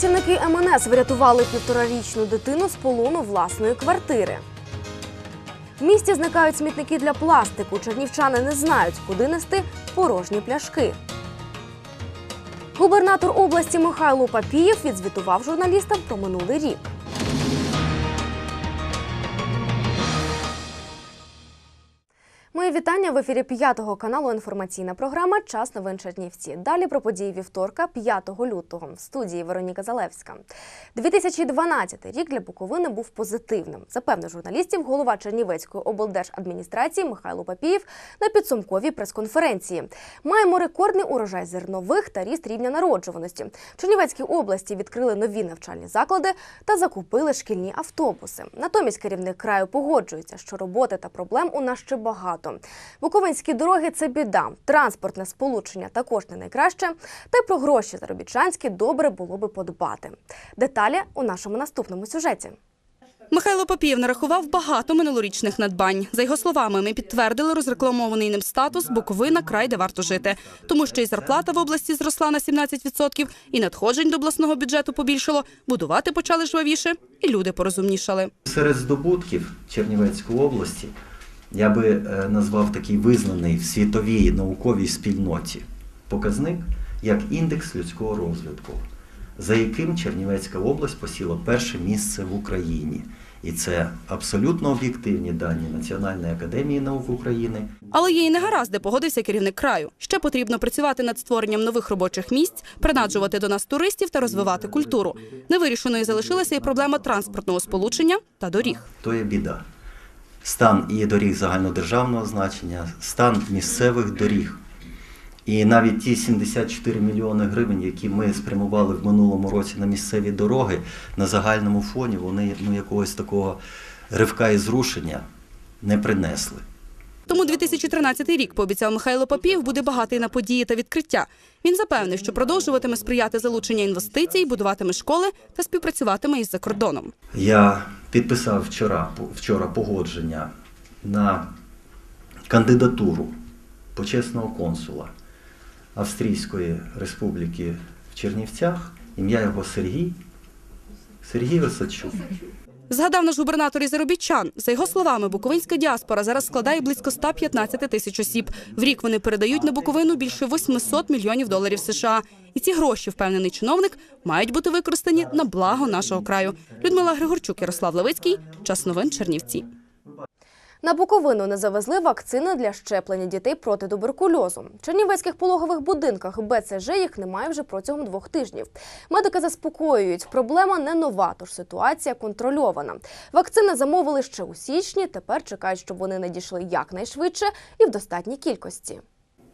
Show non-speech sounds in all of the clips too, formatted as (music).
Працівники МНС врятували півторарічну дитину з полону власної квартири. В місті зникають смітники для пластику. Чернівчани не знають, куди нести порожні пляшки. Губернатор області Михайло Папієв відзвітував журналістам про минулий рік. Мої вітання в ефірі п'ятого каналу. Інформаційна програма Час новин Чернівці. Далі про події вівторка, 5 лютого. В студії Вероніка Залевська. 2012 рік для Буковини був позитивним. Запевнив журналістів голова Чернівецької облдержадміністрації Михайло Папієв на підсумковій прес-конференції. Маємо рекордний урожай зернових та ріст рівня народжуваності. В Чернівецькій області відкрили нові навчальні заклади та закупили шкільні автобуси. Натомість керівник краю погоджується, що роботи та проблем у нас ще багато. Буковинські дороги це біда. Транспортне сполучення також не найкраще. Та й про гроші заробітчанські добре було би подбати. Деталі у нашому наступному сюжеті. Михайло Папієв нарахував багато минулорічних надбань. За його словами, ми підтвердили розрекламований ним статус Буковина край, де варто жити, тому що і зарплата в області зросла на 17%, і надходжень до обласного бюджету побільшало, будувати почали жвавіше, і люди порозумнішали. Серед здобутків Чернівецької області я би е, назвав такий визнаний в світовій науковій спільноті показник як індекс людського розвитку, за яким Чернівецька область посіла перше місце в Україні. І це абсолютно об'єктивні дані Національної академії наук України. Але є і негаразди, погодився керівник краю. Ще потрібно працювати над створенням нових робочих місць, принаджувати до нас туристів та розвивати культуру. Невирішеною залишилася і проблема транспортного сполучення та доріг. То є біда. Стан і доріг загальнодержавного значення, стан місцевих доріг. І навіть ті 74 мільйони гривень, які ми спрямували в минулому році на місцеві дороги, на загальному фоні вони ну, якогось такого ривка і зрушення не принесли. Тому 2013 рік, пообіцяв Михайло Папієв, буде багатий на події та відкриття. Він запевнив, що продовжуватиме сприяти залучення інвестицій, будуватиме школи та співпрацюватиме із закордоном. Я підписав вчора, вчора погодження на кандидатуру почесного консула Австрійської республіки в Чернівцях. Ім'я його Сергій. Сергій Височук. Згадав наш губернатор і заробітчан. За його словами, буковинська діаспора зараз складає близько 115 тисяч осіб. В рік вони передають на Буковину більше 800 мільйонів доларів США. І ці гроші, впевнений чиновник, мають бути використані на благо нашого краю. Людмила Григорчук, Ярослав Левицький. Час новин Чернівці. На Буковину не завезли вакцини для щеплення дітей проти туберкульозу. В чернівецьких пологових будинках БЦЖ їх немає вже протягом двох тижнів. Медики заспокоюють, проблема не нова, тож ситуація контрольована. Вакцини замовили ще у січні. Тепер чекають, щоб вони надійшли якнайшвидше і в достатній кількості.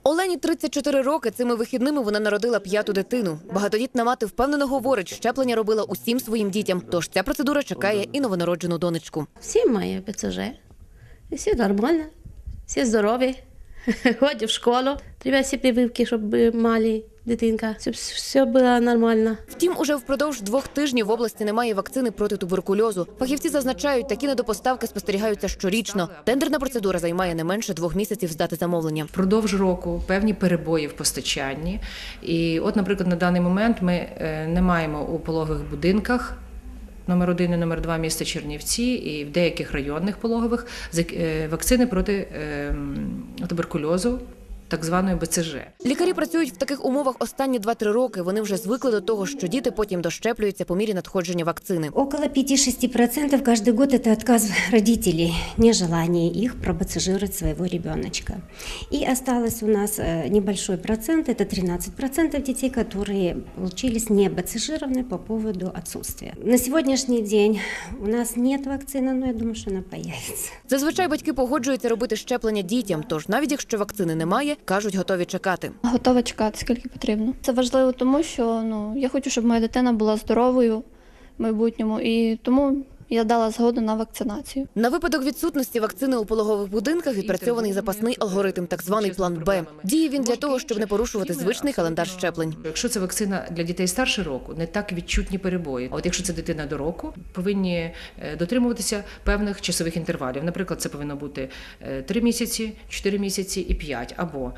Олені 34 роки. Цими вихідними вона народила п'яту дитину. Багатодітна мати впевнено говорить, щеплення робила усім своїм дітям. Тож ця процедура чекає і новонароджену донечку. Всі мають БЦЖ. І всі нормально, всі здорові, (laughs) ходять в школу. Треба всі прививки, щоб мали дитинка, щоб все було нормально. Втім, уже впродовж двох тижнів в області немає вакцини проти туберкульозу. Фахівці зазначають, такі недопоставки спостерігаються щорічно. Тендерна процедура займає не менше двох місяців здати замовлення. Впродовж року певні перебої в постачанні. І, от, наприклад, на даний момент ми е, не маємо у пологових будинках. Номер один і номер два міста Чернівці і в деяких районних пологових е, вакцини проти ем, туберкульозу, так званої БЦЖ. Лікарі працюють в таких умовах останні 2-3 роки. Вони вже звикли до того, що діти потім дощеплюються по мірі надходження вакцини. Около 5-6% каждый год это отказ родителей, нежелание их пробацежировать своего ребеночка. И осталось у нас э, небольшой процент, это 13% детей, которые получились не бацежированные по поводу отсутствия. На сегодняшний день у нас нет вакцины, но я думаю, что она появится. Зазвичай батьки погоджуються робити щеплення дітям. Тож навіть якщо вакцини немає, кажуть, готові чекати. Готова чекати, скільки потрібно. Це важливо, тому що ну я хочу, щоб моя дитина була здоровою в майбутньому, і тому я дала згоду на вакцинацію. На випадок відсутності вакцини у пологових будинках відпрацьований запасний алгоритм, так званий план Б. Діє він для того, щоб не порушувати звичний календар щеплень. Якщо це вакцина для дітей старше року, не так відчутні перебої. А от якщо це дитина до року, повинні е, дотримуватися певних часових інтервалів. Наприклад, це повинно бути 3 місяці, 4 місяці і 5, або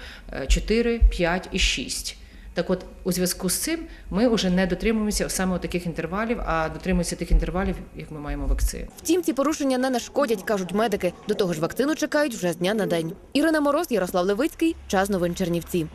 4, 5 і 6. Так от, у зв'язку з цим ми вже не дотримуємося саме таких інтервалів, а дотримуємося тих інтервалів, як ми маємо вакцину. Втім, ці порушення не нашкодять, кажуть медики. До того ж, вакцину чекають вже з дня на день. Ірина Мороз, Ярослав Левицький, час новин Чернівці.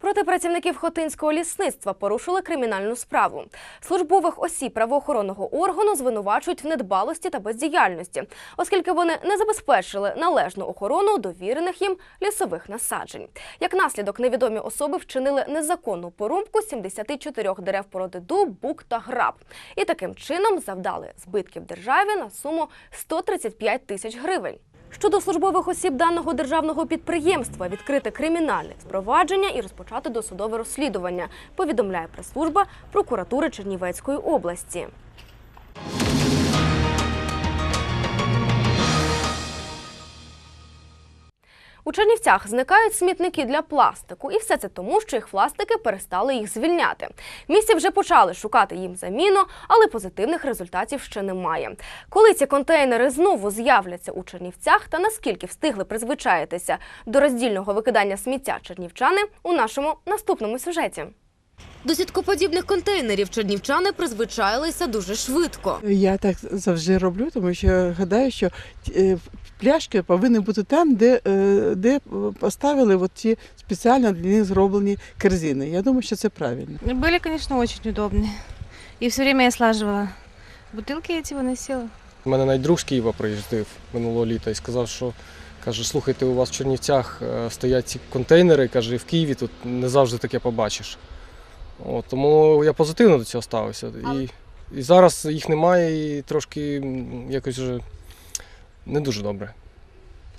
Проти працівників Хотинського лісництва порушили кримінальну справу. Службових осіб правоохоронного органу звинувачують в недбалості та бездіяльності, оскільки вони не забезпечили належну охорону довірених їм лісових насаджень. Як наслідок, невідомі особи вчинили незаконну порубку 74 дерев породи дуб, бук та граб, і таким чином завдали збитків державі на суму 135 тисяч гривень. Щодо службових осіб даного державного підприємства відкрити кримінальне спровадження і розпочати досудове розслідування, повідомляє прес-служба прокуратури Чернівецької області. У Чернівцях зникають смітники для пластику, і все це тому, що їх власники перестали їх звільняти. Місці вже почали шукати їм заміну, але позитивних результатів ще немає. Коли ці контейнери знову з'являться у Чернівцях та наскільки встигли призвичаїтися до роздільного викидання сміття чернівчани у нашому наступному сюжеті. До сіткоподібних контейнерів чернівчани призвичаїлися дуже швидко. Я так завжди роблю, тому що гадаю, що е, пляшки повинні бути там, де, е, де поставили от ті спеціально для них зроблені корзини. Я думаю, що це правильно. Были, конечно, очень удобные. И все время я слаживала. Бутылки эти выносила. У мене навіть друг з Києва приїздив минулого літа і сказав, що каже, слухайте, у вас в Чернівцях е, стоять ці контейнери, каже, і в Києві тут не завжди таке побачиш. От, тому я позитивно до цього ставився. І, і зараз їх немає, і трошки якось вже не дуже добре.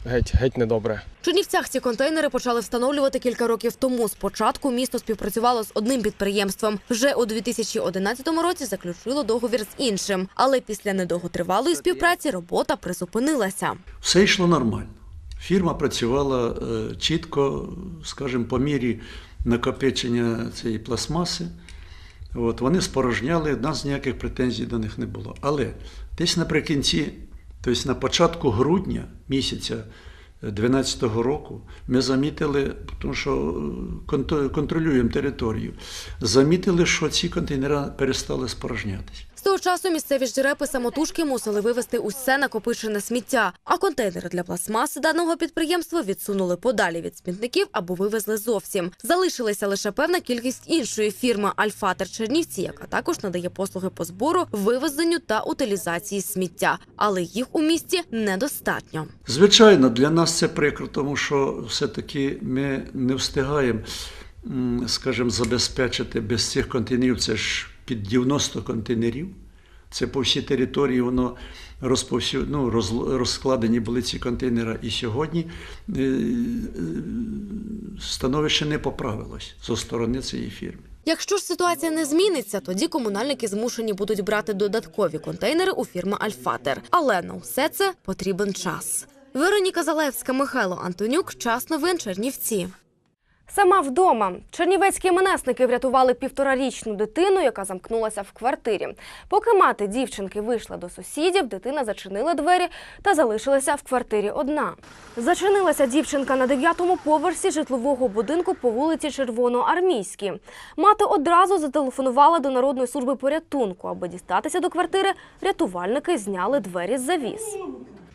Геть, геть не добре. В Чернівцях ці контейнери почали встановлювати кілька років тому. Спочатку місто співпрацювало з одним підприємством. Вже у 2011 році заключило договір з іншим. Але після недовготривалої співпраці робота призупинилася. Все йшло нормально. Фірма працювала е, чітко, скажімо, по мірі накопичення цієї пластмаси. От, вони спорожняли, в нас ніяких претензій до них не було. Але десь наприкінці, тобто на початку грудня місяця 2012 року, ми замітили, тому що е, контролюємо територію, замітили, що ці контейнери перестали спорожнятися. З того часу місцеві жрепи самотужки мусили вивезти усе накопичене сміття, а контейнери для пластмаси даного підприємства відсунули подалі від смітників або вивезли зовсім. Залишилася лише певна кількість іншої фірми Альфатер Чернівці, яка також надає послуги по збору, вивезенню та утилізації сміття. Але їх у місті недостатньо. Звичайно, для нас це прикро, тому що все-таки ми не встигаємо, скажімо, забезпечити без цих контейнерів. Це ж під 90 контейнерів. Це по всій території воно розповсю... ну, роз... розкладені були ці контейнери. І сьогодні е, е, становище не поправилось зі сторони цієї фірми. Якщо ж ситуація не зміниться, тоді комунальники змушені будуть брати додаткові контейнери у фірми Альфатер. Але на все це потрібен час. Вероніка Залевська, Михайло Антонюк. Час новин Чернівці. Сама вдома чернівецькі менесники врятували півторарічну дитину, яка замкнулася в квартирі. Поки мати дівчинки вийшла до сусідів, дитина зачинила двері та залишилася в квартирі одна. Зачинилася дівчинка на дев'ятому поверсі житлового будинку по вулиці Червоноармійській. Мати одразу зателефонувала до Народної служби порятунку. Аби дістатися до квартири, рятувальники зняли двері з завіс.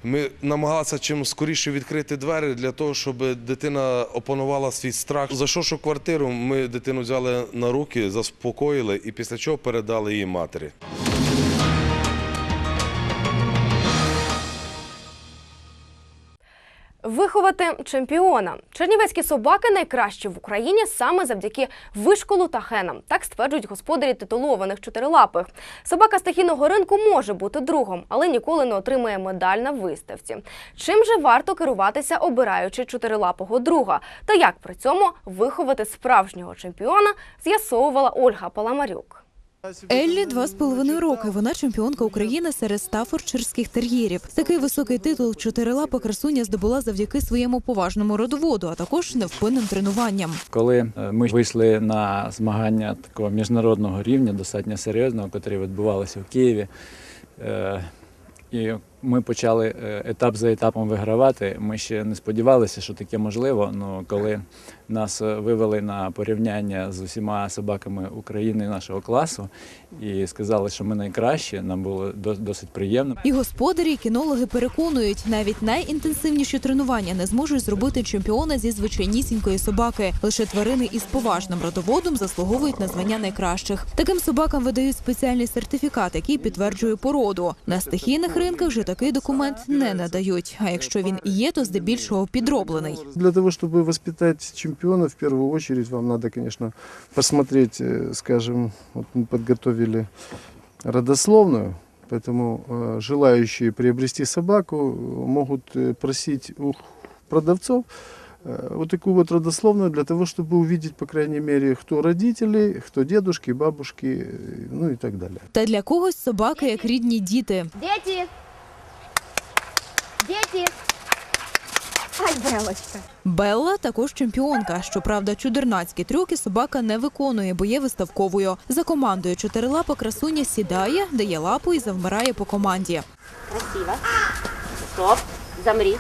Ми намагалися чим скоріше відкрити двері для того, щоб дитина опанувала свій страх. Зайшовши в квартиру, ми дитину взяли на руки, заспокоїли і після чого передали її матері. Виховати чемпіона. Чернівецькі собаки найкращі в Україні саме завдяки вишколу та генам. Так стверджують господарі титулованих чотирилапих. Собака стихійного ринку може бути другом, але ніколи не отримає медаль на виставці. Чим же варто керуватися, обираючи чотирилапого друга? Та як при цьому виховати справжнього чемпіона, з'ясовувала Ольга Паламарюк. Еллі два з половиною роки. Вона чемпіонка України серед стафордширських тер'єрів. Такий високий титул чотирилапа красуня здобула завдяки своєму поважному родоводу, а також невпинним тренуванням. Коли е, ми вийшли на змагання такого міжнародного рівня, достатньо серйозного, котрі відбувалися в Києві, е, і ми почали е, етап за етапом вигравати. Ми ще не сподівалися, що таке можливо. Ну коли нас е, вивели на порівняння з усіма собаками України нашого класу і сказали, що ми найкращі, нам було досить приємно. І господарі, і кінологи переконують, навіть найінтенсивніші тренування не зможуть зробити чемпіона зі звичайнісінької собаки. Лише тварини із поважним родоводом заслуговують на звання найкращих. Таким собакам видають спеціальний сертифікат, який підтверджує породу. На стихійних ринках вже такий документ не надають. А якщо він і є, то здебільшого підроблений. Для того, чтобы воспитать чемпиона, в первую очередь вам надо, конечно, посмотреть, э, скажем, вот мы подготовили родословную, поэтому э, желающие приобрести собаку э, могут э, просить у продавцов э, вот такую вот родословную для того, чтобы увидеть, по крайней мере, кто родители, кто дедушки, бабушки, э, ну и так далее. Та для когось собаки як рідні діти. Дети! Дети! Ай, Белочка! Белла також чемпіонка. Щоправда, чудернацькі трюки собака не виконує, бо є виставковою. За командою чотирилапа красуня сідає, дає лапу і завмирає по команді. Красиво. Стоп. Замри.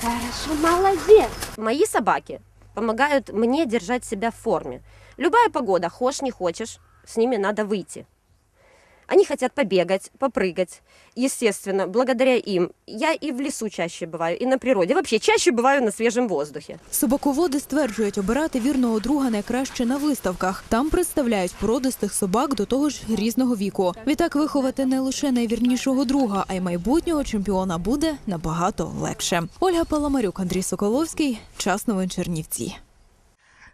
Хорошо, молодец. Мои собаки помогают мне держать себя в форме. Любая погода, хочешь не хочешь, с ними надо выйти. Они хотят побегать, попрыгать. Естественно, благодаря им я и в лесу чаще бываю, и на природе. Вообще, чаще бываю на свежем воздухе. Собаководи стверджують, обирати вірного друга найкраще на виставках. Там представляють породистих собак до того ж різного віку. Відтак виховати не лише найвірнішого друга, а й майбутнього чемпіона буде набагато легше. Ольга Паламарюк, Андрій Соколовський. Час новин Чернівці.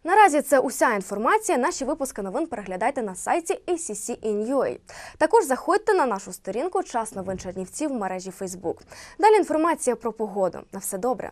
Наразі це уся інформація. Наші випуски новин переглядайте на сайті ACC.in.ua. Також заходьте на нашу сторінку Час новин Чернівців в мережі Facebook. Далі інформація про погоду. На все добре.